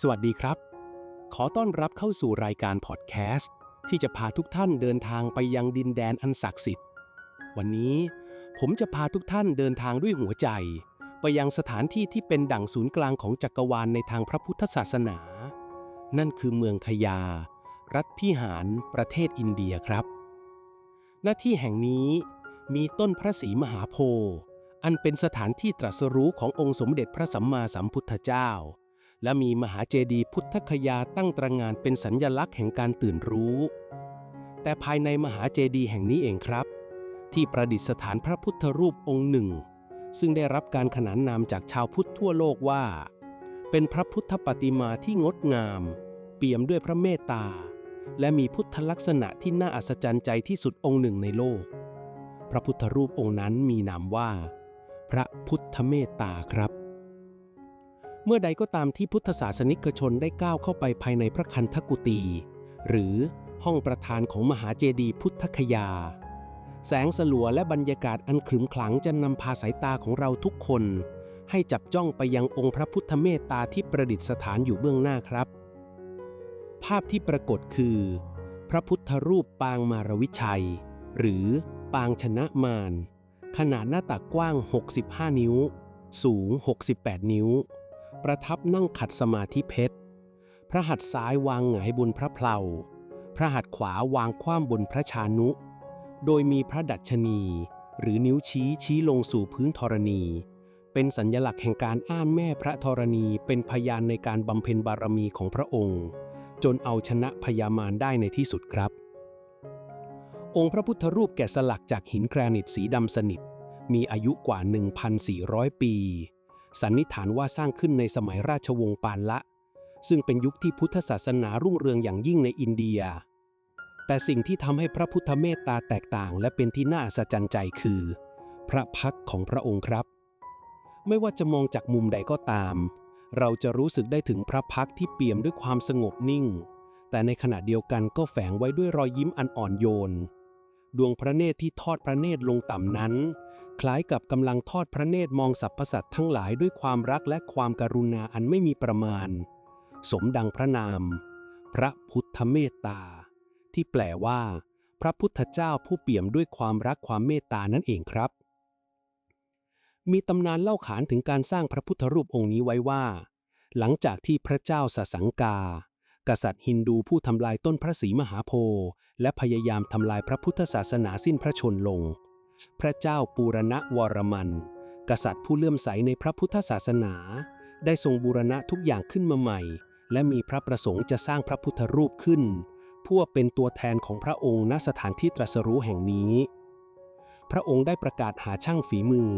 สวัสดีครับ ขอต้อนรับเข้าสู่รายการพอดแคสต์ที่จะพาทุกท่านเดินทางไปยังดินแดนอันศักดิ์สิทธิ์ วันนี้ผมจะพาทุกท่านเดินทางด้วยหัวใจ ไปยังสถานที่ที่เป็นดั่งศูนย์กลางของจักรวาลในทางพระพุทธศาสนา นั่นคือเมืองคยา รัฐพิหาร ประเทศอินเดียครับ หน้าที่แห่งนี้มีต้นพระศรีมหาโพธิ์อันเป็นสถานที่ตรัสรู้ขององค์สมเด็จพระสัมมาสัมพุทธเจ้า และมีมหาเจดีย์พุทธคยาตั้งตระงานเป็นสัญญลักษณ์แห่งการตื่นรู้ แต่ภายในมหาเจดีย์แห่งนี้เองครับ ที่ประดิษฐานพระพุทธรูปองค์หนึ่ง ซึ่งได้รับการขนานนามจากชาวพุทธทั่วโลกว่า เป็นพระพุทธปฏิมาที่งดงาม เปี่ยมด้วยพระเมตตา และมีพุทธลักษณะที่น่าอัศจรรย์ใจที่สุดองค์หนึ่งในโลก พระพุทธรูปองค์นั้นมีนามว่า พระพุทธเมตตาครับ เมื่อใดก็ตามที่พุทธศาสนิกชนได้ก้าวเข้าไปภายในพระคันธกุตีหรือห้องประธานของมหาเจดีย์พุทธคยา แสงสลัวและบรรยากาศอันขรึมขลังจะนำพาสายตาของเราทุกคน ให้จับจ้องไปยังองค์พระพุทธเมตตาที่ประดิษฐานอยู่เบื้องหน้าครับ ภาพที่ปรากฏคือ พระพุทธรูปปางมารวิชัย หรือปางชนะมารขนาดหน้าตักกว้าง 65 นิ้ว สูง 68 นิ้ว ประทับนั่งขัดสมาธิเพชร พระหัตถ์ซ้ายวางหงายบนพระเพลา พระหัตถ์ขวาวางคว่ำบนพระชานุ โดยมีพระดัชนี หรือนิ้วชี้ชี้ลงสู่พื้นธรณี เป็นสัญญลักษณ์แห่งการอ้านแม่พระธรณีเป็นพยานในการบำเพ็ญบารมีของพระองค์ จนเอาชนะพยามารได้ในที่สุดครับ องค์พระพุทธรูปแกะสลักจากหินแกรนิตสีดำสนิทมีอายุกว่า 1,400 ปี สันนิษฐานว่าสร้างขึ้นในสมัยราชวงศ์ปานละ ซึ่งเป็นยุคที่พุทธศาสนารุ่งเรืองอย่างยิ่งในอินเดีย แต่สิ่งที่ทำให้พระพุทธเมตตาแตกต่าง และเป็นที่น่าอัศจรรย์ใจคือ พระพักของพระองค์ครับ ไม่ว่าจะมองจากมุมใดก็ตาม เราจะรู้สึกได้ถึงพระพักที่เปี่ยมด้วยความสงบนิ่ง แต่ในขณะเดียวกันก็แฝงไว้ด้วยรอยยิ้มอันอ่อนโยน ดวงพระเนตรที่ทอดพระเนตรลงต่ำนั้น คล้ายกับกำลังทอดพระเนตรมองสรรพสัตว์ทั้งหลายด้วยความรักและความการุณาอันไม่มีประมาณ สมดังพระนาม พระพุทธเมตตา ที่แปลว่า พระพุทธเจ้าผู้เปี่ยมด้วยความรักความเมตตานั่นเองครับ มีตำนานเล่าขานถึงการสร้างพระพุทธรูปองค์นี้ไว้ว่า หลังจากที่พระเจ้าสสังกา กษัตริย์ฮินดูผู้ทำลายต้นพระศรีมหาโพธิ์และพยายามทำลายพระพุทธศาสนาสิ้นพระชนลง พระเจ้าปูรณวรมัน กษัตริย์ผู้เลื่อมใสในพระพุทธศาสนา ได้ทรงบูรณะทุกอย่างขึ้นมาใหม่ และมีพระประสงค์จะสร้างพระพุทธรูปขึ้นเพื่อเป็นตัวแทนของพระองค์ณสถานที่ตรัสรู้แห่งนี้ พระองค์ได้ประกาศหาช่างฝีมือ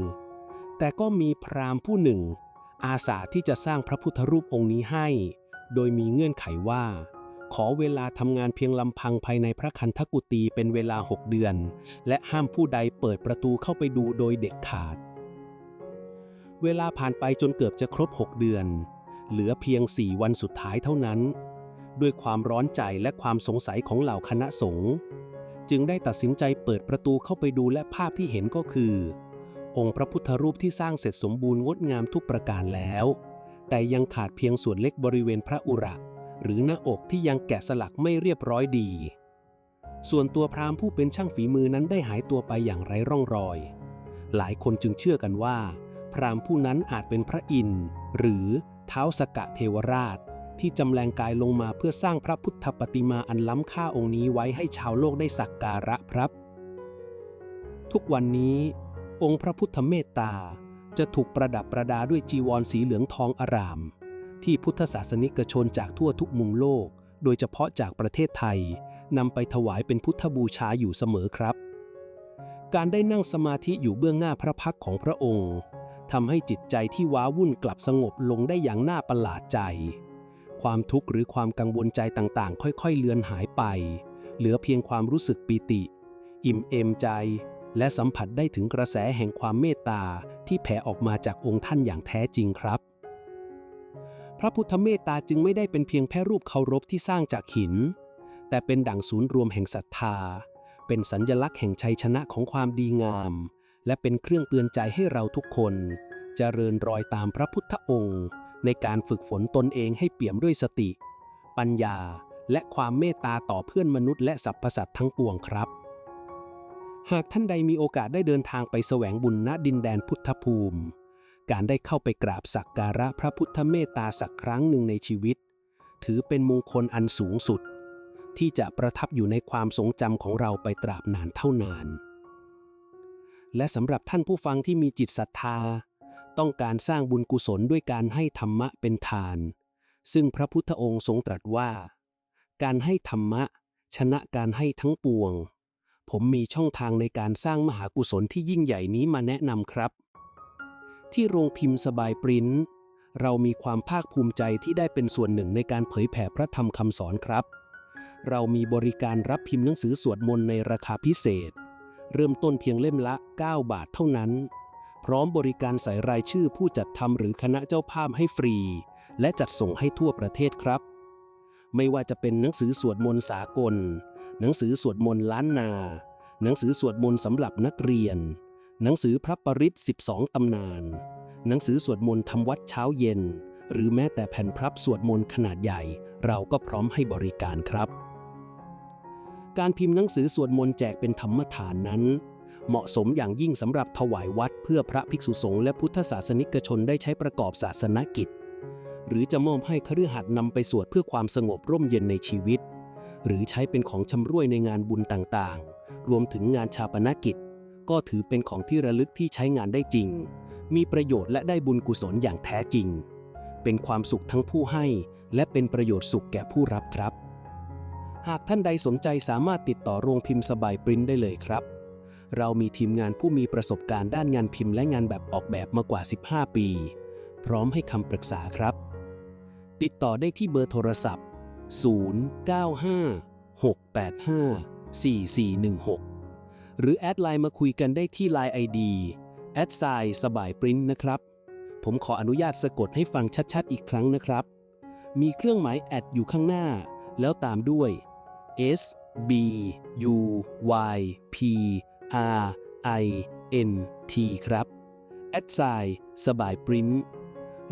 แต่ก็มีพราหมณ์ผู้หนึ่ง อาสาที่จะสร้างพระพุทธรูปองค์นี้ให้ โดยมีเงื่อนไขว่า ขอเวลาทำงานเพียงลำพังภายในพระคันธกุตีเป็นเวลาหกเดือน และห้ามผู้ใดเปิดประตูเข้าไปดูโดยเด็ดขาด เวลาผ่านไปจนเกือบจะครบ 6 เดือน เหลือเพียง 4 วันสุดท้ายเท่านั้น ด้วยความร้อนใจและความสงสัยของเหล่าคณะสงฆ์จึงได้ตัดสินใจเปิดประตูเข้าไปดูและภาพที่เห็นก็คือ องค์พระพุทธรูปที่สร้างเสร็จสมบูรณ์งดงามทุกประการแล้ว แต่ยังขาดเพียงส่วนเล็กบริเวณพระอุระ หรือหน้าอกที่ยังแกะสลักไม่เรียบร้อยดี ส่วนตัวพราหมณ์ผู้เป็นช่างฝีมือนั้นได้หายตัวไปอย่างไร้ร่องรอย หลายคนจึงเชื่อกันว่า พราหมณ์ผู้นั้นอาจเป็นพระอินทร์หรือเท้าสกะเทวราช ที่จำแรงกายลงมาเพื่อสร้างพระพุทธปฏิมาอันล้ำค่าองค์นี้ไว้ให้ชาวโลกได้สักการะครับ ทุกวันนี้ องค์พระพุทธเมตตาจะถูกประดับประดาด้วยจีวรสีเหลืองทองอาราม ที่พุทธศาสนิกชนจากทั่วทุกมุมโลก โดยเฉพาะจากประเทศไทยนำไปถวายเป็นพุทธบูชาอยู่เสมอครับ การได้นั่งสมาธิอยู่เบื้องหน้าพระพักของพระองค์ทำให้จิตใจที่ว้าวุ่นกลับสงบลงได้อย่างน่าประหลาดใจ ความทุกข์หรือความกังวลใจต่างๆ ค่อยๆ เลือนหายไป เหลือเพียงความรู้สึกปีติ อิ่มเอมใจ และสัมผัสได้ถึงกระแสแห่งความเมตตาที่แผ่ออกมาจากองค์ท่านอย่างแท้จริงครับ ระพุทธเมตตาจึงไม่ได้เป็นเพียงแค่รูปเคารพที่สร้างจากหิน แต่เป็นดั่งศูนย์รวมแห่งศรัทธา เป็นสัญญลักษณ์แห่งชัยชนะของความดีงาม และเป็นเครื่องเตือนใจให้เราทุกคนเจริญรอยตามพระพุทธองค์ ในการฝึกฝนตนเองให้เปี่ยมด้วยสติ ปัญญาและความเมตตาต่อเพื่อนมนุษย์และสรรพสัตว์ทั้งปวงครับ หากท่านใดมีโอกาสได้เดินทางไปแสวงบุญณดินแดนพุทธภูมิ การได้เข้าไปกราบสักการะพระพุทธเมตตาสักครั้งหนึ่งในชีวิต ถือเป็นมงคลอันสูงสุด ที่จะประทับอยู่ในความทรงจำของเราไปตราบนานเท่านาน และสำหรับท่านผู้ฟังที่มีจิตศรัทธา ต้องการสร้างบุญกุศลด้วยการให้ธรรมะเป็นทาน ซึ่งพระพุทธองค์ทรงตรัสว่า การให้ธรรมะ ชนะการให้ทั้งปวง ผมมีช่องทางในการสร้างมหากุศลที่ยิ่งใหญ่นี้มาแนะนำครับ ที่โรงพิมพ์สบายปริ้นเรามีความภาคภูมิใจที่ได้เป็นส่วนหนึ่งในการเผยแผ่พระธรรมคำสอนครับ เรามีบริการรับพิมพ์หนังสือสวดมนต์ในราคาพิเศษ เริ่มต้นเพียงเล่มละ 9 บาทเท่านั้น พร้อมบริการใส่รายชื่อผู้จัดทำหรือคณะเจ้าภาพให้ฟรี และจัดส่งให้ทั่วประเทศครับ ไม่ว่าจะเป็นหนังสือสวดมนต์สากล หนังสือสวดมนต์ล้านนา หนังสือสวดมนต์สำหรับนักเรียน หนังสือพระปริศ12 ตำนาน หนังสือสวดมนต์ทำวัดเช้าเย็น หรือแม้แต่แผ่นพรับสวดมนต์ขนาดใหญ่ เราก็พร้อมให้บริการครับ การพิมพ์หนังสือสวดมนต์แจกเป็นธรรมทานนั้น เหมาะสมอย่างยิ่งสำหรับถวายวัดเพื่อพระภิกษุสงฆ์และพุทธศาสนิกชนได้ใช้ประกอบศาสนกิจ หรือจะมอบให้คฤหัสถ์นำไปสวดเพื่อความสงบร่มเย็นในชีวิต หรือใช้เป็นของชำร่วยในงานบุญต่างๆ รวมถึงงานชาปนกิจ ก็ถือเป็นของที่ระลึกที่ใช้งานได้จริง มีประโยชน์และได้บุญกุศลอย่างแท้จริง เป็นความสุขทั้งผู้ให้ และเป็นประโยชน์สุขแก่ผู้รับครับ หากท่านใดสนใจสามารถติดต่อโรงพิมพ์สบายปริ้นได้เลยครับ เรามีทีมงานผู้มีประสบการณ์ด้านงานพิมพ์และงานแบบออกแบบมากว่า 15 ปี พร้อมให้คำปรึกษาครับ ติดต่อได้ที่เบอร์โทรศัพท์ 0956854416 หรือแอดไลน์มาคุยกันได้ที่ Line ID แอดไซสบายปริ้นนะครับ ผมขออนุญาตสะกดให้ฟังชัดๆ อีกครั้งนะครับ มีเครื่องหมายแอดอยู่ข้างหน้า แล้วตามด้วย S B U Y P R I N T ครับแอดไซสบายปริ้น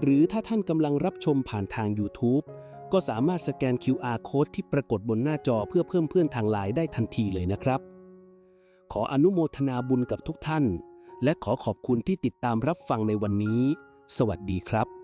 หรือถ้าท่านกำลังรับชมผ่านทาง YouTube ก็สามารถสแกน QR Code ที่ปรากฏบนหน้าจอเพื่อเพิ่มเพื่อนทางไลน์ได้ทันทีเลยนะครับ ขออนุโมทนาบุญกับทุกท่าน และขอขอบคุณที่ติดตามรับฟังในวันนี้ สวัสดีครับ